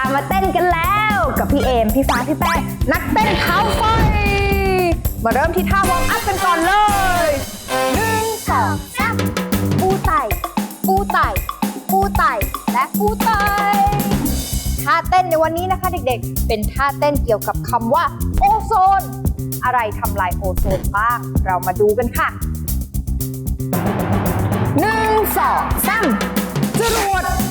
ามาเต้นกันแล้ว กับพี่เอม พี่ฟ้า พี่แป้งนักเต้นเท้าไฟ มาเริ่มที่ท่าวอร์มอัพกันก่อนเลยหนึ่งสองสามปูไต่ปูไต่ปูไต่และปูไต่ท่าเต้นในวันนี้นะคะ เด็กๆ เป็นท่าเต้นเกี่ยวกับคำว่า โอโซน อะไรทำลายโอโซนบ้าง เรามาดูกันค่ะหนึ่งสองสามจรวด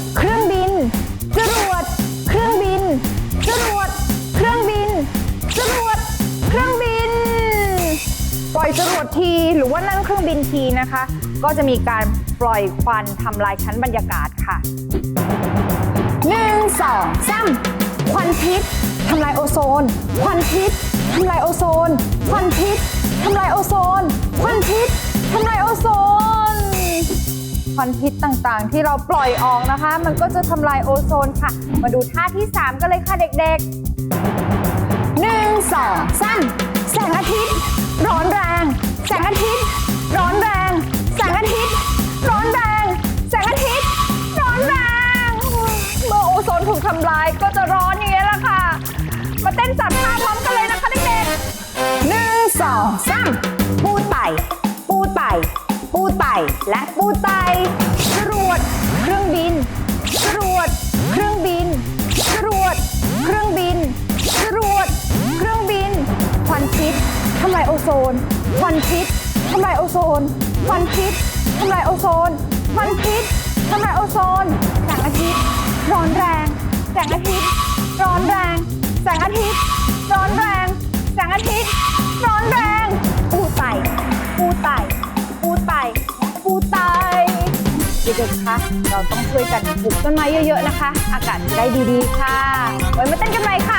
ล่อยจรวดทีหรือว่านั่งเครื่องบินทีนะคะ ก็จะมีการปล่อยควันทำลายชั้นบรรยากาศค่ะหนึ่งสองสามควันพิษทำลายโอโซน ควันพิษทำลายโอโซน ควันพิษทำลายโอโซน ควันพิษทำลายโอโซน ควันพิษต่างๆ ที่เราปล่อยออกนะคะ มันก็จะทำลายโอโซนค่ะ มาดูท่าที่ 3 กันเลยค่ะเด็กๆ แสงอาทิตย์ ร้อนแรง แสงอาทิตย์ ร้อนแรง แสงอาทิตย์ ร้อนแรง เมื่อโอโซนถูกทำลายก็จะร้อนอย่างนี้แหละค่ะ มาเต้นจับท่าพร้อมกันเลยนะคะเด็กๆหนึ่งสองสามปูไตปูไตปูไตและปูไต่จรวด เครื่องบิน โอโซนควันพิษทำลายโอโซนควันพิษทำลายโอโซนควันพิษทำลายโอโซนแสงอาทิตย์ร้อนแรงแสงอาทิตย์ร้อนแรงแสงอาทิตย์ร้อนแรงแสงอาทิตย์ร้อนแรงปูไตปูไตปูไตปูไตเด็กๆคะเราต้องช่วยกันปลูกต้นไม้เยอะ ๆนะคะ อากาศจะได้ดีๆค่ะ ไว้นกันเลยค่ะ